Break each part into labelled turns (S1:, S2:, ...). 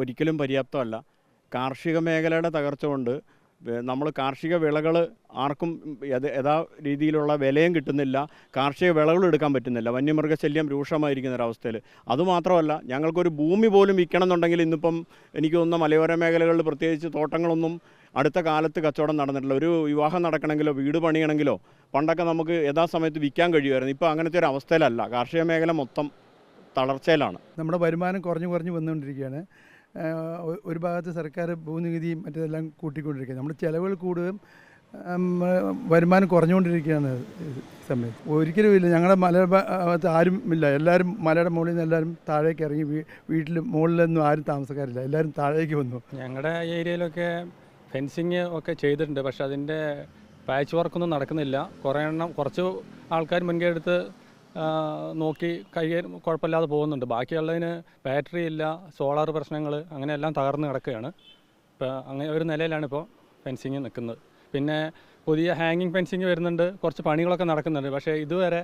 S1: ഒരിക്കലും പര്യാപ്തമല്ല. കാർഷിക മേഖലയുടെ തകർച്ച കൊണ്ട് നമ്മൾ കാർഷിക വിളകൾ ആർക്കും യഥ- രീതിയിലുള്ള വിലയും കിട്ടുന്നില്ല. കാർഷിക വിളകൾ എടുക്കാൻ പറ്റുന്നില്ല. വന്യമൃഗശല്യം രൂക്ഷമായിരിക്കുന്ന ഒരവസ്ഥയിൽ അതുമാത്രമല്ല ഞങ്ങൾക്കൊരു ഭൂമി പോലും വിൽക്കണം എന്നുണ്ടെങ്കിൽ ഇന്നിപ്പം എനിക്ക് തോന്നുന്ന മലയോര മേഖലകളിൽ പ്രത്യേകിച്ച് തോട്ടങ്ങളൊന്നും അടുത്ത കാലത്ത് കച്ചവടം നടന്നിട്ടില്ല. ഒരു വിവാഹം നടക്കണമെങ്കിലോ വീട് പണിയണമെങ്കിലോ പണ്ടൊക്കെ നമുക്ക് യഥാസമയത്ത് വിൽക്കാൻ കഴിയുമായിരുന്നു. ഇപ്പോൾ അങ്ങനത്തെ ഒരു അവസ്ഥയിലല്ല. കാർഷിക മേഖല മൊത്തം തളർച്ചയിലാണ്.
S2: നമ്മുടെ വരുമാനം കുറഞ്ഞു കുറഞ്ഞു വന്നുകൊണ്ടിരിക്കുകയാണ്. ഒരു ഭാഗത്ത് സർക്കാർ ഭൂനികുതിയും മറ്റെല്ലാം കൂട്ടിക്കൊണ്ടിരിക്കുകയാണ് നമ്മുടെ ചിലവുകൾ കൂടുകയും വരുമാനം കുറഞ്ഞുകൊണ്ടിരിക്കുകയാണ് സമയത്ത്. ഒരിക്കലും ഇല്ല. ഞങ്ങളുടെ മല ഭാഗത്ത് ആരും ഇല്ല. എല്ലാവരും മലയുടെ മുകളിൽ നിന്ന് എല്ലാവരും താഴേക്ക് ഇറങ്ങി വീട്ടിൽ മുകളിലൊന്നും ആരും താമസക്കാരില്ല. എല്ലാവരും താഴേക്ക് വന്നു.
S3: ഞങ്ങളുടെ ഏരിയയിലൊക്കെ ഫെൻസിങ് ഒക്കെ ചെയ്തിട്ടുണ്ട്. പക്ഷേ അതിന്റെ പാച്ച് വർക്കൊന്നും നടക്കുന്നില്ല. കുറേ എണ്ണം കുറച്ച് ആൾക്കാർ മുൻകൈ എടുത്ത് നോക്കി കൈകാര്യം കുഴപ്പമില്ലാതെ പോകുന്നുണ്ട്. ബാക്കിയുള്ളതിന് ബാറ്ററി ഇല്ല സോളാർ പ്രശ്നങ്ങൾ അങ്ങനെ എല്ലാം തകർന്ന് കിടക്കുകയാണ്. ഇപ്പോൾ അങ്ങനെ ഒരു നിലയിലാണ് ഇപ്പോൾ ഫെൻസിങ് നിൽക്കുന്നത്. പിന്നെ പുതിയ ഹാങ്ങിങ് ഫെൻസിങ് വരുന്നുണ്ട് കുറച്ച് പണികളൊക്കെ നടക്കുന്നുണ്ട്. പക്ഷേ ഇതുവരെ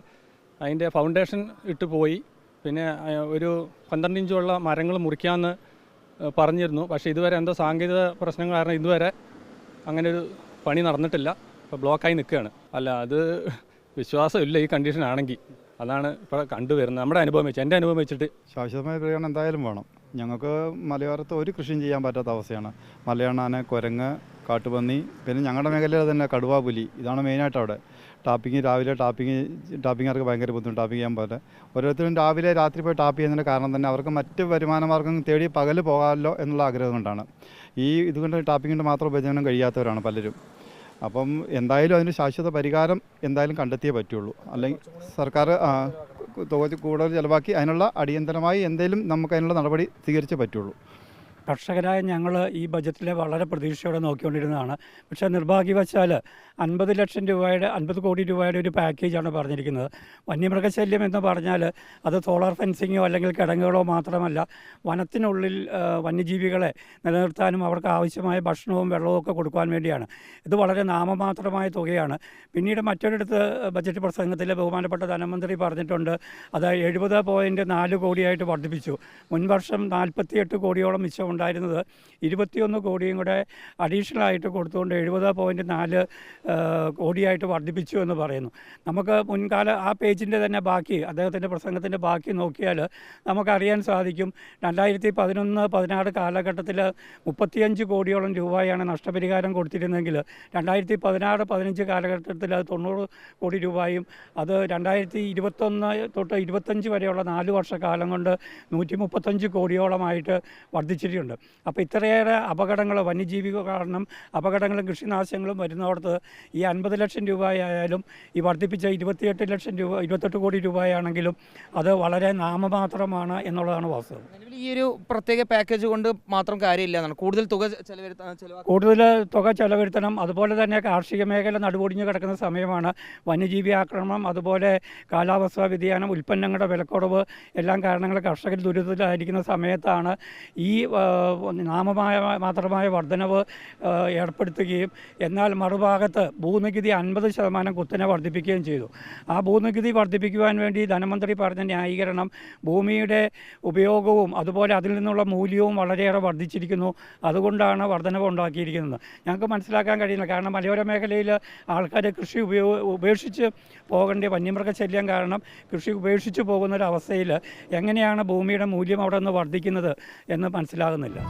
S3: അതിന്റെ ഫൗണ്ടേഷൻ ഇട്ട് പോയി. പിന്നെ ഒരു പന്ത്രണ്ട് ഇഞ്ചുള്ള മരങ്ങൾ മുറിക്കാമെന്ന് പറഞ്ഞിരുന്നു. പക്ഷേ ഇതുവരെ എന്തോ സാങ്കേതിക പ്രശ്നങ്ങൾ കാരണം ഇതുവരെ അങ്ങനെ ഒരു പണി നടന്നിട്ടില്ല. ഇപ്പോൾ ബ്ലോക്കായി നിൽക്കുകയാണ്. അല്ല അത് വിശ്വാസമില്ല ഈ കണ്ടീഷൻ ആണെങ്കിൽ അതാണ് ഇപ്പോൾ കണ്ടുവരുന്നത് നമ്മുടെ അനുഭവം വെച്ച് എന്റെ അനുഭവം വെച്ചിട്ട്.
S4: ശാശ്വതമായ പരിഗണന എന്തായാലും വേണം. ഞങ്ങൾക്ക് മലയോരത്ത് ഒരു കൃഷിയും ചെയ്യാൻ പറ്റാത്ത അവസ്ഥയാണ്. മലയാണാന കുരങ്ങ് കാട്ടുപന്നി പിന്നെ ഞങ്ങളുടെ മേഖലയിൽ തന്നെ കടുവാ പുലി. ഇതാണ് മെയിനായിട്ട് അവിടെ. ടാപ്പിങ് രാവിലെ ടാപ്പിങ് ടാപ്പിങ്ങാർക്ക് ഭയങ്കര ബുദ്ധിമുട്ട് ടാപ്പിങ് ചെയ്യാൻ പറ്റില്ല ഓരോരുത്തരും രാവിലെ രാത്രി പോയി ടാപ്പ് ചെയ്യുന്നതിന്റെ കാരണം തന്നെ അവർക്ക് മറ്റ് വരുമാന മാർഗം തേടി പകൽ പോകാമല്ലോ എന്നുള്ള ആഗ്രഹം കൊണ്ടാണ്. ഈ ഇതുകൊണ്ട് ടാപ്പിങ്ങിന്റെ മാത്രം ഉപജീവനം കഴിയാത്തവരാണ് പലരും. അപ്പം എന്തായാലും അതിന് ശാശ്വത പരിഹാരം എന്തായാലും കണ്ടെത്തിയേ പറ്റുള്ളൂ. അല്ലെങ്കിൽ സർക്കാർ കൂടുതൽ ചിലവാക്കി അതിനുള്ള അടിയന്തരമായി എന്തെങ്കിലും നമുക്ക് അതിനുള്ള നടപടി സ്വീകരിച്ചേ പറ്റുള്ളൂ.
S5: കർഷകരായ ഞങ്ങൾ ഈ ബജറ്റിലെ വളരെ പ്രതീക്ഷയോടെ നോക്കിക്കൊണ്ടിരുന്നതാണ്. പക്ഷേ നിർഭാഗ്യവശാൽ അൻപത് ലക്ഷം രൂപയുടെ അൻപത് കോടി രൂപയുടെ ഒരു പാക്കേജാണ് പറഞ്ഞിരിക്കുന്നത്. വന്യമൃഗശല്യം എന്ന് പറഞ്ഞാൽ അത് സോളാർ ഫെൻസിങ്ങോ അല്ലെങ്കിൽ കിടങ്ങുകളോ മാത്രമല്ല വനത്തിനുള്ളിൽ വന്യജീവികളെ നിലനിർത്താനും അവർക്ക് ആവശ്യമായ ഭക്ഷണവും വെള്ളവും ഒക്കെ കൊടുക്കുവാൻ വേണ്ടിയാണ്. ഇത് വളരെ നാമമാത്രമായ തുകയാണ്. പിന്നീട് മറ്റൊരിടത്ത് ബജറ്റ് പ്രസംഗത്തിൽ ബഹുമാനപ്പെട്ട ധനമന്ത്രി പറഞ്ഞിട്ടുണ്ട് അത് എഴുപത് പോയിന്റ് നാല് കോടിയായിട്ട് വർദ്ധിപ്പിച്ചു. മുൻവർഷം നാൽപ്പത്തിയെട്ട് കോടിയോളം മിച്ചം ഉണ്ടായിരുന്നത്. ഇരുപത്തിയൊന്ന് കോടിയും കൂടെ അഡീഷണൽ ആയിട്ട് കൊടുത്തുകൊണ്ട് എഴുപത് പോയിന്റ് നാല് കോടിയായിട്ട് വർദ്ധിപ്പിച്ചു എന്ന് പറയുന്നു. നമുക്ക് മുൻകാല ആ പേജിന്റെ തന്നെ ബാക്കി അദ്ദേഹത്തിന്റെ പ്രസംഗത്തിന്റെ ബാക്കി നോക്കിയാൽ നമുക്കറിയാൻ സാധിക്കും രണ്ടായിരത്തി പതിനൊന്ന് പതിനാറ് കാലഘട്ടത്തിൽ മുപ്പത്തിയഞ്ച് കോടിയോളം രൂപയാണ് നഷ്ടപരിഹാരം കൊടുത്തിരുന്നെങ്കിൽ രണ്ടായിരത്തി പതിനാറ് പതിനഞ്ച് കാലഘട്ടത്തിൽ അത് തൊണ്ണൂറ് കോടി രൂപയും അത് രണ്ടായിരത്തി ഇരുപത്തൊന്ന് തൊട്ട് ഇരുപത്തഞ്ച് വരെയുള്ള നാല് വർഷക്കാലം കൊണ്ട് നൂറ്റി മുപ്പത്തഞ്ച് കോടിയോളമായിട്ട് വർദ്ധിച്ചിട്ടുണ്ട്. അപ്പോൾ ഇത്രയേറെ അപകടങ്ങൾ വന്യജീവി കാരണം അപകടങ്ങളും കൃഷിനാശങ്ങളും വരുന്നിടത്ത് ഈ അൻപത് ലക്ഷം രൂപയായാലും ഈ വർദ്ധിപ്പിച്ച ഇരുപത്തിയെട്ട് ലക്ഷം രൂപ ഇരുപത്തെട്ട് കോടി രൂപയാണെങ്കിലും അത് വളരെ നാമമാത്രമാണ് എന്നുള്ളതാണ് വാസ്തവം.
S6: ഈ ഒരു പ്രത്യേക പാക്കേജ് കൊണ്ട് മാത്രം കാര്യമില്ല. എന്നാണ് കൂടുതൽ തുക ചെലവരുത്താൻ
S5: കൂടുതൽ തുക ചെലവരുത്തണം. അതുപോലെ തന്നെ കാർഷിക മേഖല നടുപൊടിഞ്ഞ് കിടക്കുന്ന സമയമാണ് വന്യജീവി ആക്രമണം അതുപോലെ കാലാവസ്ഥാ വ്യതിയാനം ഉൽപ്പന്നങ്ങളുടെ വിലക്കുറവ് എല്ലാം കാരണങ്ങൾ കർഷകർ ദുരിതത്തിലായിരിക്കുന്ന സമയത്താണ് ഈ നാമമായ മാത്രമായ വർധനവ് ഏർപ്പെടുത്തുകയും എന്നാൽ മറുഭാഗത്ത് ഭൂനികുതി അൻപത് ശതമാനം കുത്തനെ വർദ്ധിപ്പിക്കുകയും ചെയ്തു. ആ ഭൂനികുതി വർദ്ധിപ്പിക്കുവാൻ വേണ്ടി ധനമന്ത്രി പറഞ്ഞ ന്യായീകരണം ഭൂമിയുടെ ഉപയോഗവും അതുപോലെ അതിൽ നിന്നുള്ള മൂല്യവും വളരെയേറെ വർദ്ധിച്ചിരിക്കുന്നു. അതുകൊണ്ടാണ് വർധനവ് ഉണ്ടാക്കിയിരിക്കുന്നത്. ഞങ്ങൾക്ക് മനസ്സിലാക്കാൻ കഴിയുന്നില്ല. കാരണം മലയോര മേഖലയിൽ ആൾക്കാർ കൃഷി ഉപയോ ഉപേക്ഷിച്ച് പോകേണ്ട വന്യമൃഗശല്യം കാരണം കൃഷി ഉപേക്ഷിച്ച് പോകുന്നൊരവസ്ഥയിൽ എങ്ങനെയാണ് ഭൂമിയുടെ മൂല്യം അവിടെ നിന്ന് വർദ്ധിക്കുന്നത് എന്ന് മനസ്സിലാകുന്നില്ല.